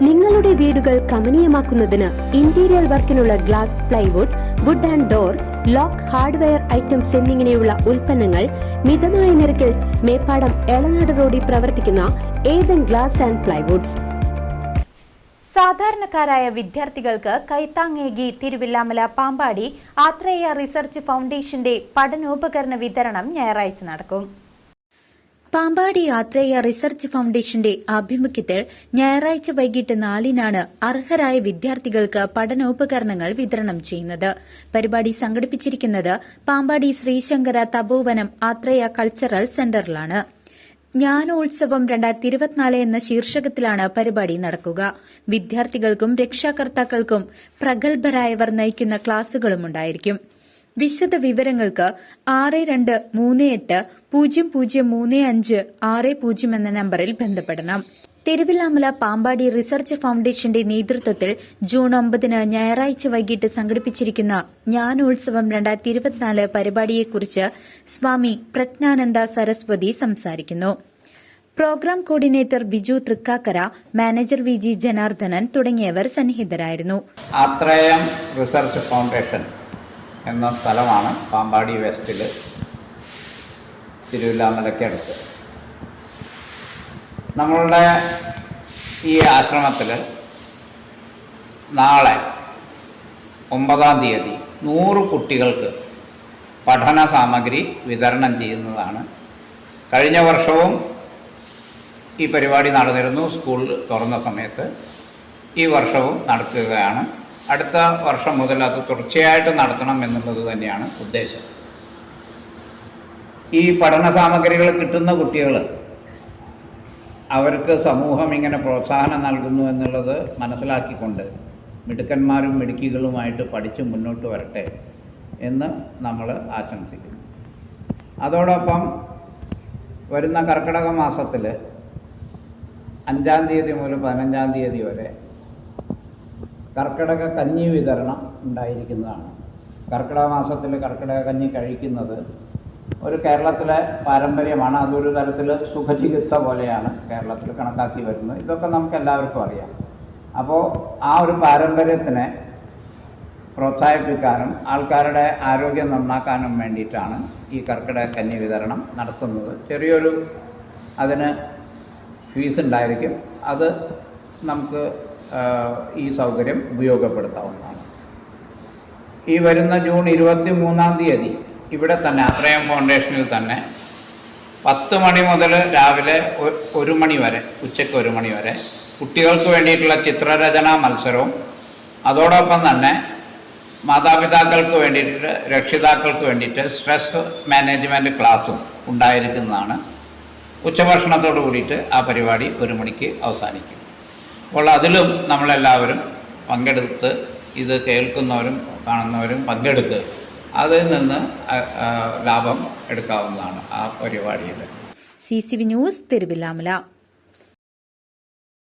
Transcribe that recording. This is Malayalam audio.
നിങ്ങളുടെ വീടുകൾ കമനീയമാക്കുന്നതിന് interior വർക്കിനുള്ള glass plywood wood and door lock hardware items എന്നിങ്ങനെയുള്ള ഉൽപ്പന്നങ്ങൾ മിതമായ നിരക്കിൽ മേപ്പാടം എളനാട് റോഡിൽ പ്രവർത്തിക്കുന്ന ഏതൻ ഗ്ലാസ് ആൻഡ് പ്ലൈവുഡ്സ് സാധാരണക്കാരായ വിദ്യാർത്ഥികൾക്ക് കൈത്താങ്ങേകി തിരുവില്ലാമല പാമ്പാടി ആത്രേയ റിസർച്ച് ഫൗണ്ടേഷന്റെ പഠനോപകരണ വിതരണം ഞായറാഴ്ച നടക്കും. പാമ്പാടി യാത്രേയ റിസർച്ച് ഫൌണ്ടേഷന്റെ ആഭിമുഖ്യത്തിൽ ഞായറാഴ്ച വൈകിട്ട് നാലിനാണ് അർഹരായ വിദ്യാർത്ഥികൾക്ക് പഠനോപകരണങ്ങൾ വിതരണം ചെയ്യുന്നത്. പരിപാടി സംഘടിപ്പിച്ചിരിക്കുന്നത് പാമ്പാടി ശ്രീശങ്കര തപോവനം ആത്രേയ കൾച്ചറൽ സെന്ററിലാണ്. ജ്ഞാനോത്സവം രണ്ടായിരത്തി ഇരുപത്തിനാല് എന്ന ശീർഷകത്തിലാണ് പരിപാടി നടക്കുക. വിദ്യാർത്ഥികൾക്കും രക്ഷാകർത്താക്കൾക്കും പ്രഗത്ഭരായവർ നയിക്കുന്ന ക്ലാസുകളും ഉണ്ടായിരിക്കും. വിശദ വിവരങ്ങൾക്ക് ആറ് രണ്ട് മൂന്ന് എട്ട് പൂജ്യം പൂജ്യം മൂന്ന് അഞ്ച് ആറ് പൂജ്യം എന്ന നമ്പറിൽ ബന്ധപ്പെടണം. തിരുവില്ലാമല പാമ്പാടി റിസർച്ച് ഫൗണ്ടേഷന്റെ നേതൃത്വത്തിൽ ജൂൺ ഒമ്പതിന് ഞായറാഴ്ച വൈകിട്ട് സംഘടിപ്പിച്ചിരിക്കുന്ന ജ്ഞാനോത്സവം രണ്ടായിരത്തി ഇരുപത്തിനാല് പരിപാടിയെക്കുറിച്ച് സ്വാമി പ്രജ്ഞാനന്ദ സരസ്വതി സംസാരിക്കുന്നു. Program coordinator Biju Thrikkakara manager V G Janardanan തുടങ്ങിയവർ സന്നിഹിതരായിരുന്നു. ആത്രയം റിസർച്ച് ഫൗണ്ടേഷൻ എന്ന സ്ഥലമാണ് പാമ്പാടി വെസ്റ്റിൽ തിരുവില്ലാമലയ്ക്കടുത്ത് നമ്മളുടെ ഈ ആശ്രമത്തിൽ നാളെ ഒമ്പതാം തീയതി നൂറ് കുട്ടികൾക്ക് പഠന സാമഗ്രി വിതരണം ചെയ്യുന്നതാണ്. കഴിഞ്ഞ വർഷവും ഈ പരിപാടി നടന്നിരുന്നു സ്കൂൾ തുറന്ന സമയത്ത്. ഈ വർഷവും നടക്കുകയാണ്. അടുത്ത വർഷം മുതൽ അത് തുടർച്ചയായിട്ട് നടത്തണം എന്നുള്ളത് തന്നെയാണ് ഉദ്ദേശം. ഈ പഠന സാമഗ്രികൾ കിട്ടുന്ന കുട്ടികൾ അവർക്ക് സമൂഹം ഇങ്ങനെ പ്രോത്സാഹനം നൽകുന്നു എന്നുള്ളത് മനസ്സിലാക്കിക്കൊണ്ട് മിടുക്കന്മാരും മിടുക്കികളുമായിട്ട് പഠിച്ച് മുന്നോട്ട് വരട്ടെ എന്ന് നമ്മൾ ആശംസിക്കുന്നു. അതോടൊപ്പം വരുന്ന കർക്കിടക മാസത്തിൽ അഞ്ചാം തീയതി മുതൽ പതിനഞ്ചാം തീയതി വരെ കർക്കിടക കഞ്ഞി വിതരണം ഉണ്ടായിരിക്കുന്നതാണ്. കർക്കിടക മാസത്തിൽ കർക്കിടക കഞ്ഞി കഴിക്കുന്നത് ഒരു കേരളത്തിലെ പാരമ്പര്യമാണ്. അതൊരു തരത്തിൽ സുഖചികിത്സ പോലെയാണ് കേരളത്തിൽ കണക്കാക്കി വരുന്നത്. ഇതൊക്കെ നമുക്ക് എല്ലാവർക്കും അറിയാം. അപ്പോൾ ആ ഒരു പാരമ്പര്യത്തിനെ പ്രോത്സാഹിപ്പിക്കാനും ആൾക്കാരുടെ ആരോഗ്യം നന്നാക്കാനും വേണ്ടിയിട്ടാണ് ഈ കർക്കിടക കന്നി വിതരണം നടത്തുന്നത്. ചെറിയൊരു അതിന് ഫീസ് ഉണ്ടായിരിക്കും. അത് നമുക്ക് ഈ സൗകര്യം ഉപയോഗപ്പെടുത്താവുന്നതാണ്. ഈ വരുന്ന ജൂൺ ഇരുപത്തി മൂന്നാം തീയതി ഇവിടെ തന്നെ അത്രയം ഫൗണ്ടേഷനിൽ തന്നെ പത്ത് മണി മുതൽ രാവിലെ ഒരു മണി വരെ ഉച്ചയ്ക്ക് ഒരു മണി വരെ കുട്ടികൾക്ക് വേണ്ടിയിട്ടുള്ള ചിത്രരചനാ മത്സരവും അതോടൊപ്പം തന്നെ മാതാപിതാക്കൾക്ക് വേണ്ടിയിട്ട് രക്ഷിതാക്കൾക്ക് വേണ്ടിയിട്ട് സ്ട്രെസ് മാനേജ്മെന്റ് ക്ലാസ്സും ഉണ്ടായിരിക്കുന്നതാണ്. ഉച്ചഭക്ഷണത്തോടു കൂടിയിട്ട് ആ പരിപാടി ഒരു മണിക്ക് അവസാനിക്കും. അപ്പോൾ അതിലും നമ്മളെല്ലാവരും പങ്കെടുത്ത് ഇത് കേൾക്കുന്നവരും കാണുന്നവരും പങ്കെടുത്ത് അതിൽ നിന്ന് ലാഭം എടുക്കാവുന്നതാണ് ആ പരിപാടിയിൽ. C C V news Thiruvilwamala.